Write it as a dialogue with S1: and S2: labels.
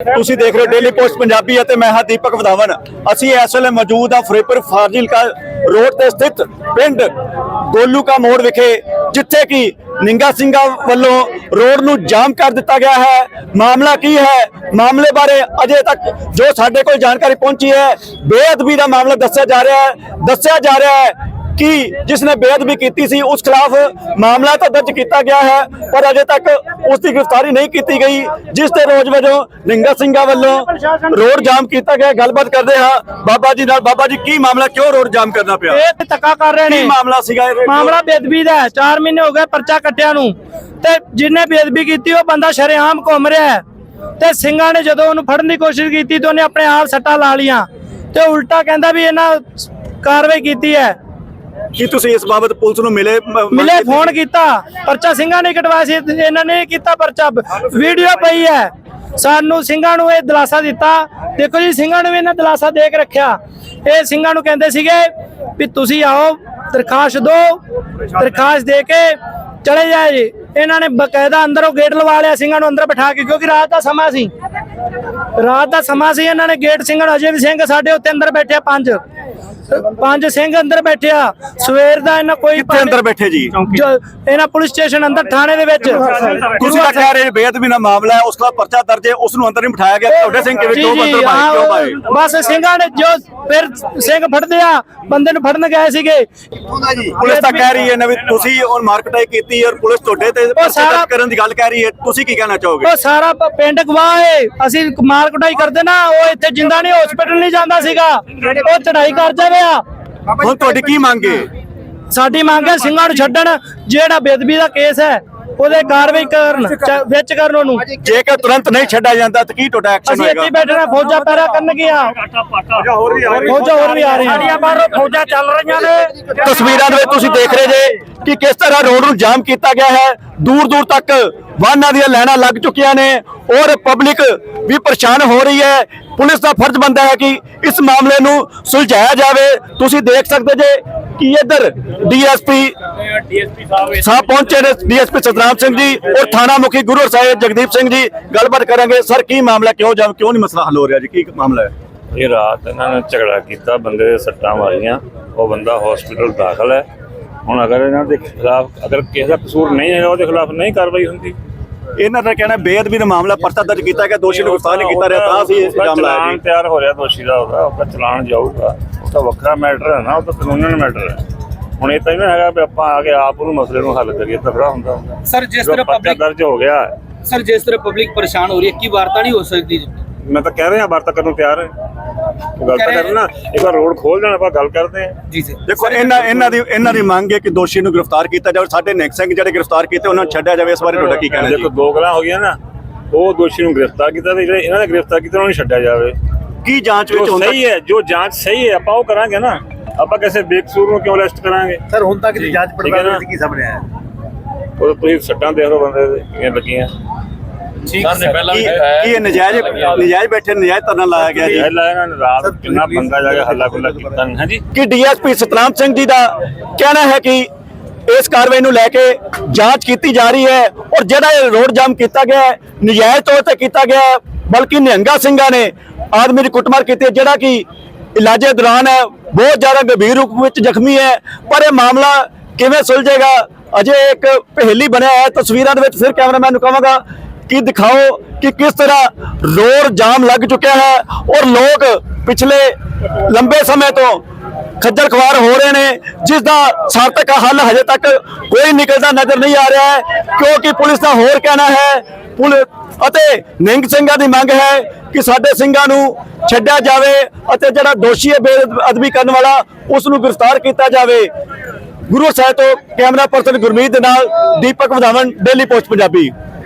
S1: ਤੁਸੀਂ ਦੇਖ ਰਹੇ ਹੋ ਡੇਲੀ ਪੋਸਟ ਪੰਜਾਬੀ ਅਤੇ ਮੈਂ ਹਾਂ ਦੀਪਕ ਵਧਾਵਨ। ਅਸੀਂ ਇਸ ਵੇਲੇ ਮੌਜੂਦ ਹਾਂ ਫਰੀਦਕੋਟ ਫਾਜ਼ਿਲਕਾ ਰੋਡ ਤੇ ਸਥਿਤ ਪਿੰਡ ਗੋਲੂਕਾ ਮੋੜ ਵਿਖੇ, ਜਿੱਥੇ ਕਿ ਨਿੰਗਾ ਸਿੰਘਾਂ ਵੱਲੋਂ ਰੋਡ ਨੂੰ ਜਾਮ ਕਰ ਦਿੱਤਾ ਗਿਆ ਹੈ। ਮਾਮਲਾ ਕੀ ਹੈ? ਮਾਮਲੇ ਬਾਰੇ ਅਜੇ ਤੱਕ ਜੋ ਸਾਡੇ ਕੋਲ ਜਾਣਕਾਰੀ ਪਹੁੰਚੀ ਹੈ, ਬੇਅਦਬੀ ਦਾ ਮਾਮਲਾ ਦੱਸਿਆ ਜਾ ਰਿਹਾ ਹੈ। ਦੱਸਿਆ ਜਾ ਰਿਹਾ ਹੈ ਕਿ ਜਿਸ ਨੇ ਬੇਅਦਬੀ ਕੀਤੀ ਸੀ ਉਸ ਖਿਲਾਫ ਮਾਮਲਾ ਤਾਂ ਦਰਜ ਕੀਤਾ ਗਿਆ ਹੈ ਪਰ ਅਜੇ ਤੱਕ ਉਸ ਦੀ ਗ੍ਰਿਫਤਾਰੀ ਨਹੀਂ ਕੀਤੀ ਗਈ ਜਿਸ ਦੇ ਰੋਜ਼ ਵਜੋਂ ਨਿੰਗਾ ਸਿੰਘਾਂ ਵੱਲੋਂ ਰੋਡ ਜਾਮ ਕੀਤਾ ਗਿਆ। ਗੱਲਬਾਤ ਕਰਦੇ ਹਾਂ ਬਾਬਾ ਜੀ ਨਾਲ। ਬਾਬਾ ਜੀ ਕੀ ਮਾਮਲਾ ਕਿਉਂ ਰੋਡ ਜਾਮ ਕਰਨਾ ਪਿਆ?
S2: ਇਹ ਤੇ ਧੱਕਾ ਕਰ ਰਹੇ
S1: ਕੀ
S2: ਨੇ।
S1: ਮਾਮਲਾ ਸੀਗਾ ਇਹ?
S2: ਮਾਮਲਾ ਬੇਦਬੀ ਦਾ ਹੈ। 4 ਮਹੀਨੇ ਹੋ ਗਏ ਪਰਚਾ ਕੱਟਿਆ ਨੂੰ। ਤੇ ਜਿਹਨੇ ਬੇਦਬੀ ਕੀਤੀ ਉਹ ਬੰਦਾ ਸ਼ਰੇਆਮ ਘੁੰਮ ਰਿਹਾ ਹੈ। ਤੇ ਸਿੰਘਾਂ ਨੇ ਜਦੋਂ ਉਹਨੂੰ ਫੜਨ ਦੀ ਕੋਸ਼ਿਸ਼ ਕੀਤੀ ਤੇ ਉਹਨੇ ਆਪਣੇ ਆਪ ਸੱਟਾਂ ਲਾ ਲੀਆਂ ਤੇ ਉਲਟਾ ਕਹਿੰਦਾ ਵੀ ਇਹਨਾਂ ਕਾਰਵਾਈ ਕੀਤੀ ਹੈ।
S1: ਕੀ ਤੁਸੀਂ ਇਸ ਬਾਬਤ ਪੁਲਿਸ ਨੂੰ ਮਿਲੇ ਮ-
S2: ਮਿਲੇ? ਫੋਨ ਕੀਤਾ। ਪਰਚਾ ਸਿੰਘਾਂ ਨੇ ਕਟਵਾਇਆ ਸੀ ਇਹਨਾਂ ਨੇ ਕੀਤਾ ਪਰਚਾ। ਵੀਡੀਓ ਪਈ ਹੈ। ਸਾਨੂੰ ਸਿੰਘਾਂ ਨੂੰ ਇਹ ਦਿਲਾਸਾ ਦਿੱਤਾ। ਦੇਖੋ ਜੀ ਸਿੰਘਾਂ ਨੂੰ ਵੀ ਇਹਨਾਂ ਦਿਲਾਸਾ ਦੇ ਕੇ ਰੱਖਿਆ। ਇਹ ਸਿੰਘਾਂ ਨੂੰ ਕਹਿੰਦੇ ਸੀਗੇ ਵੀ ਤੁਸੀਂ ਆਓ ਦਰਖਾਸਤ ਦਿਓ ਦਰਖਾਸਤ ਦੇ ਕੇ ਚਲੇ ਜਾਏ ਜੀ। ਇਹਨਾਂ ਨੇ ਬਕਾਇਦਾ ਅੰਦਰੋਂ ਗੇਟ ਲਵਾ ਲਿਆ ਸਿੰਘਾਂ ਨੂੰ ਅੰਦਰ ਬਿਠਾ ਕੇ ਕਿਉਂਕਿ ਰਾਤ ਦਾ ਸਮਾਂ ਸੀ। ਰਾਤ ਦਾ ਸਮਾਂ ਸੀ ਇਹਨਾਂ ਨੇ ਗੇਟ ਸਿੰਘਾਂ ਨੂੰ ਅਜੇ ਵੀ ਸਿੰਘ ਸਾਡੇ ਉੱਤੇ ਅੰਦਰ ਬੈਠੇ ਆ ਪੰਜ। ਪੰਜ ਸਿੰਘ ਅੰਦਰ ਬੈਠੇ ਆ। ਸਵੇਰ ਦਾ ਇਹਨਾਂ ਕੋਈ
S1: ਕਿੱਥੇ ਅੰਦਰ ਬੈਠੇ ਜੀ?
S2: ਜੋ ਇਹਨਾਂ ਪੁਲਿਸ ਸਟੇਸ਼ਨ ਅੰਦਰ ਥਾਣੇ ਦੇ ਵਿੱਚ।
S1: ਤੁਸੀਂ ਤਾਂ ਕਹਿ ਰਹੇ ਹੋ ਬੇਅਦਬੀ ਦਾ ਮਾਮਲਾ ਹੈ ਉਸ ਦਾ ਪਰਚਾ ਦਰਜ ਹੈ ਉਸ ਨੂੰ ਅੰਦਰ ਨਹੀਂ ਬਿਠਾਇਆ ਗਿਆ। ਤੁਹਾਡੇ ਸਿੰਘ ਕਿਵੇਂ
S2: ਜੀ,
S1: ਕਿਉਂ
S2: ਜੀ,
S1: ਅੰਦਰ ਪਾਏ
S2: ਹਾਂ,
S1: ਕਿਉਂ ਪਾਏ
S2: ਬਸ ਸਿੰਘਾਂ ਨੇ ਜੋ ਫਿਰ ਸਿੰਘ ਫੜਦੇ ਆ ਬੰਦੇ ਨੂੰ ਫੜਨ ਗਏ ਸੀਗੇ।
S1: ਪੁਲਿਸ ਤਾਂ ਕਹਿ ਰਹੀ ਹੈ ਨਾ ਵੀ ਤੁਸੀਂ ਉਹ ਮਾਰਕਟਾਈ ਕੀਤੀ ਔਰ ਪੁਲਿਸ ਤੁਹਾਡੇ ਤੇ ਪਰਚਾ
S2: ਸਾਰਾ-
S1: ਦਰਜ ਕਰਨ ਦੀ ਗੱਲ ਕਹਿ ਰਹੀ ਹੈ। ਤੁਸੀਂ ਕੀ ਕਹਿਣਾ ਚਾਹੋਗੇ?
S2: ਉਹ ਸਾਰਾ ਪ- ਪਿੰਡ ਗਵਾਹ ਏ। ਅਸੀਂ ਮਾਰ ਕੁਟਾਈ ਕਰਦੇ ਨਾ ਉਹ ਇੱਥੇ ਜਿੰਦਾ ਨਹੀਂ ਹਸਪੀਟਲ ਨਹੀਂ ਜਾਂਦਾ ਸੀਗਾ। ਉਹ ਚੜਾਈ ਕਰ ਜਾਵੇ। ਆ।
S1: ਹੁਣ ਤੁਹਾਡੀ ਕੀ ਮੰਗ ਹੈ?
S2: ਸਾਡੀ ਮੰਗ ਹੈ ਸਿੰਘਾਂ ਨੂੰ ਛੱਡਣ ਜਿਹੜਾ ਬੇਦਬੀ ਦਾ ਕੇਸ ਹੈ ਉਹਦੇ ਕਾਰਵਾਈ ਕਰਨ ਚ- ਵਿੱਚ ਕਰਨ ਉਹਨੂੰ।
S1: ਜੇਕਰ ਤੁਰੰਤ ਨਹੀਂ ਛੱਡਿਆ ਜਾਂਦਾ ਤਾਂ ਕੀ ਤੁਹਾਡਾ ਐਕਸ਼ਨ
S2: ਅਸੀਂ
S1: ਹੋਏਗਾ?
S2: ਇੱਥੇ ਬੈਠੇ ਨਾ ਫੌਜਾਂ ਪੈਰਾ ਕਰਨ ਗਿਆ ਫੌਜਾਂ ਹੋਰ ਵੀ ਆ ਰਹੀਆਂ। ਸਾਡੀਆਂ ਬਾਹਰੋਂ ਫੌਜਾਂ ਚੱਲ ਰਹੀਆਂ ਨੇ।
S1: ਤਸਵੀਰਾਂ ਦੇ ਵਿੱਚ ਤੁਸੀਂ ਦੇਖ ਰਹੇ ਜੇ ਕਿ ਕਿਸ ਤਰ੍ਹਾਂ ਰੋਡ ਨੂੰ ਜਾਮ ਕੀਤਾ ਗਿਆ ਹੈ। ਦੂਰ ਦੂਰ ਤੱਕ ਵਾਹਨਾਂ ਦੀਆਂ ਲਾਈਨਾਂ ਲੱਗ ਚੁੱਕੀਆਂ ਨੇ ਔਰ ਪਬਲਿਕ ਵੀ ਪਰੇਸ਼ਾਨ ਹੋ ਰਹੀ ਹੈ। ਪੁਲਿਸ ਦਾ ਫਰਜ਼ ਬਣਦਾ ਹੈ ਕਿ ਇਸ ਮਾਮਲੇ ਨੂੰ ਸੁਲਝਾਇਆ ਜਾਵੇ। ਤੁਸੀਂ ਦੇਖ ਸਕਦੇ ਜੇ ਕਿ ਇੱਧਰ ਡੀਐਸਪੀ ਸਾਹਿਬ ਪਹੁੰਚੇ ਨੇ, ਡੀਐਸਪੀ ਸਤਨਾਮ ਸਿੰਘ ਜੀ ਔਰ ਥਾਣਾ ਮੁਖੀ ਗੁਰੂ ਸਾਹਿਬ ਜਗਦੀਪ ਸਿੰਘ ਜੀ। ਗੱਲਬਾਤ ਕਰਾਂਗੇ। ਸਰ, ਕੀ ਮਾਮਲਾ, ਕਿਉਂ ਜਾਮ ਕਿਉਂ ਨਹੀਂ ਮਸਲਾ ਹੱਲ ਹੋ ਰਿਹਾ ਜੀ? ਕੀ ਮਾਮਲਾ ਹੈ?
S3: ਇਹ ਰਾਤ ਇਹਨਾਂ ਨੇ ਝਗੜਾ ਕੀਤਾ, ਬੰਦੇ ਦੇ ਸੱਟਾਂ ਮਾਰੀਆਂ। ਉਹ ਬੰਦਾ ਹਸਪੀਟਲ ਦਾਖਲ ਹੈ। ਹੁਣ ਅਗਰ ਇਹਨਾਂ ਦੇ ਖਿਲਾਫ, ਅਗਰ ਕਿਸੇ ਦਾ ਕਸੂਰ ਨਹੀਂ ਹੈ, ਉਹਦੇ ਖਿਲਾਫ ਨਹੀਂ ਕਾਰਵਾਈ ਹੁੰਦੀ।
S1: ਇਹਨਾਂ ਦਾ ਕਹਿਣਾ ਹੈ ਬੇਅਦਬੀ ਦਾ ਮਾਮਲਾ ਪਰਚਾ ਦਰਜ ਕੀਤਾ ਗਿਆ ਦੋਸ਼ੀ ਨੂੰ ਗ੍ਰਿਫਤਾਰ ਨਹੀਂ ਕੀਤਾ ਰਿਹਾ ਤਾਂ ਅਸੀਂ ਇਸ
S3: ਉਹਦਾ
S1: ਇਲਜ਼ਾਮ ਲਾਇਆ ਜੀ
S3: ਤਿਆਰ ਹੋ ਰਿਹਾ ਦੋਸ਼ੀ ਦਾ ਉਹਦਾ ਉਹਦਾ ਚਲਾਨ ਜਾਊਗਾ। ਉਹ ਤਾਂ ਵੱਖਰਾ ਮੈਟਰ ਹੈ ਨਾ ਉਹ ਤਾਂ ਕਾਨੂੰਨਨ ਮੈਟਰ ਹੈ। ਹੁਣ ਇਹ ਤਾਂ ਨਹੀਂ ਹੈਗਾ ਵੀ ਆਪਾਂ ਆ ਕੇ ਆਪ ਉਹਨੂੰ ਮਸਲੇ ਨੂੰ ਹੱਲ ਕਰੀਏ ਤਫੜਾ ਹੁੰਦਾ ਹੁੰਦਾ।
S4: ਸਰ ਜਿਸ ਤਰ੍ਹਾਂ ਪਬਲਿਕ
S3: ਦਰਜ ਹੋ ਗਿਆ।
S4: ਸਰ ਜਿਸ ਤਰ੍ਹਾਂ ਪਬਲਿਕ ਪਰੇਸ਼ਾਨ ਹੋ ਰਹੀ ਹੈ ਕੀ ਵਾਰਤਾ ਨਹੀਂ ਹੋ ਸਕਦੀ
S3: ਮੈਂ ਤਾਂ ਕਹਿ ਰਿਹਾ ਵਾਰਤਾ ਕਰਨ ਨੂੰ ਤਿਆਰ ਹੈ। ਗੱਲ ਤਾਂ ਕਰਨਾ। ਇੱਕ ਵਾਰ ਰੋਡ ਖੋਲ ਜਾਣਾ ਆਪਾਂ ਗੱਲ ਕਰਦੇ ਹਾਂ।
S4: ਜੀ ਸਰ
S1: ਦੇਖੋ ਇਹਨਾਂ ਇਹਨਾਂ ਦੀ ਇਹਨਾਂ ਦੀ ਮੰਗ ਹੈ ਕਿ ਦੋਸ਼ੀ ਨੂੰ ਗ੍ਰਿਫਤਾਰ ਕੀਤਾ ਜਾਵੇ। ਸਾਡੇ ਨਿਕ ਸਿੰਘ ਜਿਹੜੇ ਗ੍ਰਿਫਤਾਰ ਕੀਤੇ ਉਹਨਾਂ ਨੂੰ ਛੱਡਿਆ ਜਾਵੇ। ਇਸ ਬਾਰੇ ਤੁਹਾਡਾ ਕੀ ਕਹਿਣਾ
S3: ਦੇਖੋ
S1: ਜੀ?
S3: ਦੋ ਗੱਲਾਂ ਹੋ ਗਈਆਂ ਨਾ। ਉਹ ਦੋਸ਼ੀ ਨੂੰ ਗ੍ਰਿਫਤਾਰ ਕੀਤਾ ਤੇ ਜਿਹੜੇ ਇਹਨਾਂ ਨੇ ਗ੍ਰਿਫਤਾਰ ਕੀਤਾ ਉਹਨਾਂ ਨੂੰ ਛੱਡਿਆ ਜਾਵੇ।
S1: ਕੀ ਜਾਂਚ ਵਿੱਚ ਹੁੰਦਾ?
S3: ਸਹੀ ਹੈ ਜੋ ਜਾਂਚ ਸਹੀ ਹੈ ਆਪਾਂ ਉਹ ਕਰਾਂਗੇ ਨਾ। ਆਪਾਂ ਕਿਸੇ ਬੇਕਸੂਰ ਨੂੰ ਕਿਉਂ ਅਰੈਸਟ ਕਰਾਂਗੇ?
S5: ਸਰ ਹੁਣ ਤੱਕ ਦੀ ਜਾਂਚ ਪੜਤਾਲ? ਵਿੱਚ ਕੀ ਸਾਹਮਣੇ ਆਇਆ?
S3: ਉਹ ਤੁਸੀਂ ਸੱਟਾਂ ਦੇਖ ਲਓ ਬੰਦੇ ਦੇ ਕਿਵੇਂ ਲੱਗੀਆਂ
S1: ਕੀ ਕੀ ਇਹ ਨਜਾਇਜ਼ ਨਜਾਇਜ਼ ਬੈਠੇ ਨਜਾਇਜ਼ ਧਰਨਾ ਲਾਇਆ ਗਿਆ ਜੀ।
S3: ਇਹ ਲਾਇਆ ਨਾ ਰਾਤ ਕਿੰਨਾ ਬੰਦਾ ਜਾ ਕੇ ਹੱਲਾ ਗੁੱਲਾ ਕੀਤਾ। ਹੈ ਜੀ
S1: ਕਿ ਡੀਐਸਪੀ ਸਤਨਾਮ ਸਿੰਘ ਜੀ ਦਾ ਕਹਿਣਾ ਹੈ ਕਿ ਇਸ ਕਾਰਵਾਈ ਨੂੰ ਲੈ ਕੇ ਜਾਂਚ ਕੀਤੀ ਜਾ ਰਹੀ ਹੈ ਔਰ ਜਿਹੜਾ ਇਹ ਰੋਡ ਜਾਮ ਕੀਤਾ ਗਿਆ ਹੈ ਨਜਾਇਜ਼ ਤੌਰ ਤੇ ਕੀਤਾ ਗਿਆ ਹੈ ਬਲਕਿ ਨਿਹੰਗਾ ਸਿੰਘਾਂ ਨੇ ਆਦਮੀ ਦੀ ਕੁੱਟਮਾਰ ਕੀਤੀ ਹੈ ਜਿਹੜਾ ਕਿ ਇਲਾਜੇ ਦੌਰਾਨ ਹੈ ਬਹੁਤ ਜ਼ਿਆਦਾ ਗੰਭੀਰ ਰੂਪ ਵਿੱਚ ਜ਼ਖਮੀ ਹੈ। ਪਰ ਇਹ ਮਾਮਲਾ ਕਿਵੇਂ ਸੁਲਝੇਗਾ? ਅਜੇ ਇੱਕ ਪਹੇਲੀ ਬਣਿਆ ਹੈ ਤਸਵੀਰਾਂ ਦੇ ਵਿੱਚ ਫਿਰ ਕੈਮਰਾਮੈਨ ਨੂੰ ਕਹਾਂਗਾ। ਕਿ ਦਿਖਾਓ ਕਿ ਕਿਸ ਤਰ੍ਹਾਂ ਰੋਡ ਜਾਮ ਲੱਗ ਚੁੱਕਿਆ ਹੈ ਔਰ ਲੋਕ ਪਿਛਲੇ ਲੰਬੇ ਸਮੇਂ ਤੋਂ ਖੱਜਲ ਖਵਾਰ ਹੋ ਰਹੇ ਨੇ, ਜਿਸ ਦਾ ਸਾਰਥਕ ਹੱਲ ਹਜੇ ਤੱਕ ਕੋਈ ਨਿਕਲਦਾ ਨਜ਼ਰ ਨਹੀਂ ਆ ਰਿਹਾ ਹੈ, ਕਿਉਂਕਿ ਪੁਲਿਸ ਦਾ ਹੋਰ ਕਹਿਣਾ ਹੈ ਪੁਲਿਸ ਅਤੇ ਨਿੰਗ ਸਿੰਘਾਂ ਦੀ ਮੰਗ ਹੈ ਕਿ ਸਾਡੇ ਸਿੰਘਾਂ ਨੂੰ ਛੱਡਿਆ ਜਾਵੇ ਅਤੇ ਜਿਹੜਾ ਦੋਸ਼ੀ ਹੈ ਬੇਅਦਬੀ ਕਰਨ ਵਾਲਾ, ਉਸ ਨੂੰ ਗ੍ਰਿਫਤਾਰ ਕੀਤਾ ਜਾਵੇ। ਗੁਰੂ ਸਾਹਿਬ ਤੋਂ ਕੈਮਰਾ ਪਰਸਨ ਗੁਰਮੀਤ ਦੇ ਨਾਲ ਦੀਪਕ ਵਧਾਵਨ ਡੇਲੀ ਪੋਸਟ ਪੰਜਾਬੀ।